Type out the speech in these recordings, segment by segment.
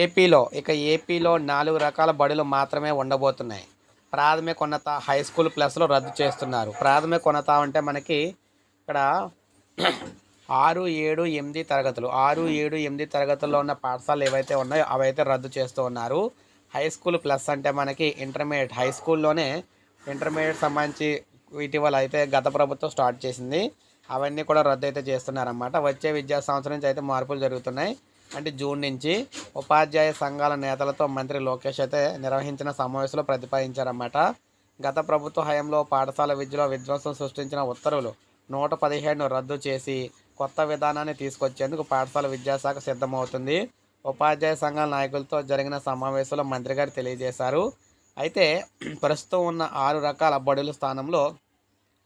ఏపీలో ఇక ఏపీలో నాలుగు రకాల బడులు మాత్రమే ఉండబోతున్నాయి. ప్రాథమిక ఉన్నత హై స్కూల్ ప్లస్లో రద్దు చేస్తున్నారు. ప్రాథమిక ఉన్నత అంటే మనకి ఇక్కడ ఆరు ఏడు ఎనిమిది తరగతులు. ఆరు ఏడు ఎనిమిది తరగతుల్లో ఉన్న పాఠశాలలు ఏవైతే ఉన్నాయో అవైతే రద్దు చేస్తూ ఉన్నారు. హై స్కూల్ ప్లస్ అంటే మనకి ఇంటర్మీడియట్. హై స్కూల్లోనే ఇంటర్మీడియట్ సంబంధించి ఇటీవల అయితే గత ప్రభుత్వం స్టార్ట్ చేసింది. అవన్నీ కూడా రద్దు అయితే చేస్తున్నారన్నమాట. వచ్చే విద్యా సంవత్సరం నుంచి అయితే మార్పులు జరుగుతున్నాయి. అంటే జూన్ నుంచి ఉపాధ్యాయ సంఘాల నేతలతో మంత్రి లోకేష్ అయితే నిర్వహించిన సమావేశంలో ప్రతిపాదించారన్నమాట. గత ప్రభుత్వ హయాంలో పాఠశాల విద్యలో విధ్వంసం సృష్టించిన ఉత్తర్వులు నూట పదిహేడును రద్దు చేసి కొత్త విధానాన్ని తీసుకొచ్చేందుకు పాఠశాల విద్యాశాఖ సిద్ధమవుతుంది. ఉపాధ్యాయ సంఘాల నాయకులతో జరిగిన సమావేశంలో మంత్రి గారు తెలియజేశారు. అయితే ప్రస్తుతం ఉన్న ఆరు రకాల బడుల స్థానంలో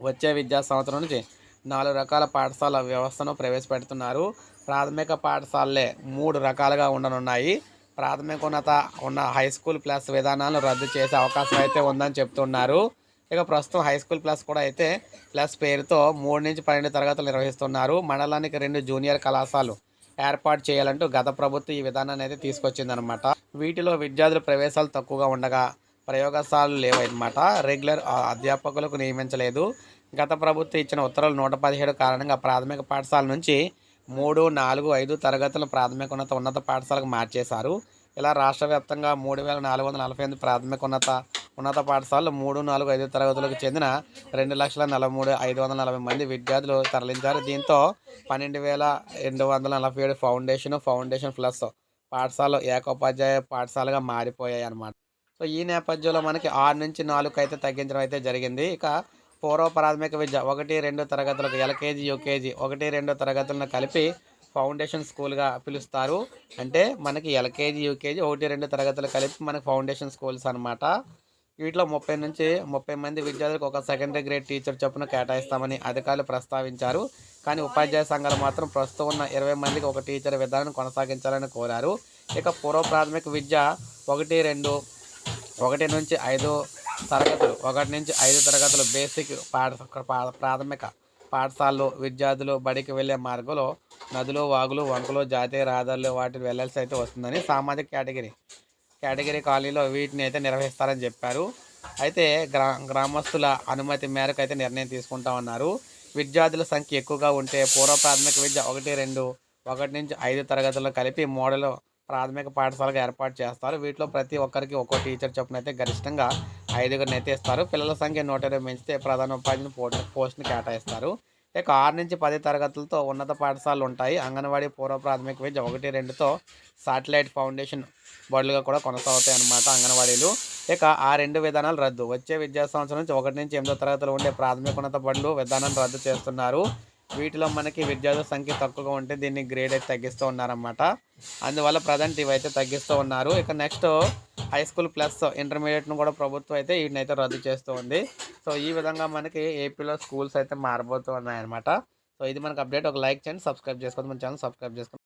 వచ్చే విద్యా సంవత్సరం నుంచి నాలుగు రకాల పాఠశాల వ్యవస్థను ప్రవేశపెడుతున్నారు. ప్రాథమిక పాఠశాలలే మూడు రకాలుగా ఉండనున్నాయి. ప్రాథమికోన్నత ఉన్న హై స్కూల్ ప్లస్ విధానాలను రద్దు చేసే అవకాశం అయితే ఉందని చెప్తున్నారు. ఇక ప్రస్తుతం హై స్కూల్ ప్లస్ కూడా అయితే ప్లస్ పేరుతో మూడు నుంచి పన్నెండు తరగతులు నిర్వహిస్తున్నారు. మండలానికి రెండు జూనియర్ కళాశాలలు ఏర్పాటు చేయాలంటూ గత ప్రభుత్వం ఈ విధానాన్ని అయితే తీసుకొచ్చిందనమాట వీటిలో విద్యార్థుల ప్రవేశాలు తక్కువగా ఉండగా ప్రయోగశాలలు లేవన్నమాట. రెగ్యులర్ అధ్యాపకులకు నియమించలేదు. గత ప్రభుత్వం ఇచ్చిన ఉత్తర్వులు నూట పదిహేడు కారణంగా ప్రాథమిక పాఠశాల నుంచి మూడు నాలుగు ఐదు తరగతుల ప్రాథమిక ఉన్నత ఉన్నత పాఠశాలకు మార్చేశారు. ఇలా రాష్ట్ర వ్యాప్తంగా మూడు వేల నాలుగు వందల నలభై ఎనిమిది ప్రాథమిక ఉన్నత ఉన్నత పాఠశాలలు మూడు నాలుగు ఐదు తరగతులకు చెందిన రెండు లక్షల నలభై మూడు ఐదు వందల నలభై మంది విద్యార్థులు తరలించారు. దీంతో పన్నెండు వేల రెండు వందల నలభై ఏడు ఫౌండేషన్ ఫౌండేషన్ ప్లస్ పాఠశాలలు ఏకోపాధ్యాయ పాఠశాలగా మారిపోయాయి అన్నమాట సో ఈ నేపథ్యంలో మనకి ఆరు నుంచి నాలుగు అయితే తగ్గించడం అయితే జరిగింది. ఇక పూర్వ ప్రాథమిక విద్య ఒకటి రెండు తరగతులకు ఎల్కేజీ యూకేజీ ఒకటి రెండు తరగతులను కలిపి ఫౌండేషన్ స్కూల్గా పిలుస్తారు. అంటే మనకి ఎల్కేజీ యూకేజీ ఒకటి రెండు తరగతులు కలిపి మనకి ఫౌండేషన్ స్కూల్స్ అనమాట వీటిలో ముప్పై నుంచి ముప్పై మంది విద్యార్థులకు ఒక సెకండరీ గ్రేడ్ టీచర్ చొప్పున కేటాయిస్తామని అధికారులు ప్రస్తావించారు. కానీ ఉపాధ్యాయ సంఘాలు మాత్రం ప్రస్తుతం ఉన్న ఇరవై మందికి ఒక టీచర్ విధానం కొనసాగించాలని కోరారు. ఇక పూర్వ ప్రాథమిక విద్య ఒకటి రెండు ఒకటి నుంచి ఐదు తరగతులు. ఒకటి నుంచి ఐదు తరగతులు బేసిక్ పాఠ ప్రాథమిక పాఠశాలలు విద్యార్థులు బడికి వెళ్ళే మార్గంలో నదులు వాగులు వంకలు జాతీయ రహదారులు వాటిని వెళ్ళాల్సి అయితే వస్తుందని సామాజిక కేటగిరీ కేటగిరీ కాలనీలో వీటిని అయితే నిర్వహిస్తారని చెప్పారు. అయితే గ్రా గ్రామస్తుల అనుమతి మేరకు అయితే నిర్ణయం తీసుకుంటామన్నారు విద్యార్థుల సంఖ్య ఎక్కువగా ఉంటే పూర్వ ప్రాథమిక విద్య ఒకటి రెండు ఒకటి నుంచి ఐదు తరగతులు కలిపి మోడల్ ప్రాథమిక పాఠశాలకు ఏర్పాటు చేస్తారు. వీటిలో ప్రతి ఒక్కరికి ఒక్కో టీచర్ చొప్పున అయితే గరిష్టంగా ఐదుగురిని అయితే ఇస్తారు. పిల్లల సంఖ్య నూట ఇరవై పెంచితే ప్రధాన ఉపాధిని పోస్ట్ని కేటాయిస్తారు. ఇక ఆరు నుంచి పది తరగతులతో ఉన్నత పాఠశాలలు ఉంటాయి. అంగన్వాడీ పూర్వ ప్రాథమిక విద్య ఒకటి రెండుతో సాటిలైట్ ఫౌండేషన్ బడులుగా కూడా కొనసాగుతాయి అన్నమాట అంగన్వాడీలు. ఇక ఆ రెండు విధానాలు రద్దు. వచ్చే విద్యా సంవత్సరం నుంచి ఒకటి నుంచి ఎనిమిదో తరగతులు ఉండే ప్రాథమిక ఉన్నత బడులు విధానాన్ని రద్దు చేస్తున్నారు. వీటిలో మనకి విద్యార్థుల సంఖ్య తక్కువగా ఉంటే దీన్ని గ్రేడ్ అయితే తగ్గిస్తూ ఉన్నారన్నమాట. అందువల్ల ప్రజెంట్ ఇవైతే తగ్గిస్తూ ఉన్నారు. ఇక నెక్స్ట్ హై స్కూల్ ప్లస్ ఇంటర్మీడియట్ను కూడా ప్రభుత్వం అయితే వీటిని అయితే రద్దు చేస్తూ ఉంది. సో ఈ విధంగా మనకి ఏపీలో స్కూల్స్ అయితే మారబోతూ ఉన్నాయన్నమాట సో ఇది మనకు అప్డేట్ ఒక లైక్ చేయండి సబ్స్క్రైబ్ చేసుకోండి. మన ఛానల్ సబ్స్క్రైబ్ చేసుకోండి.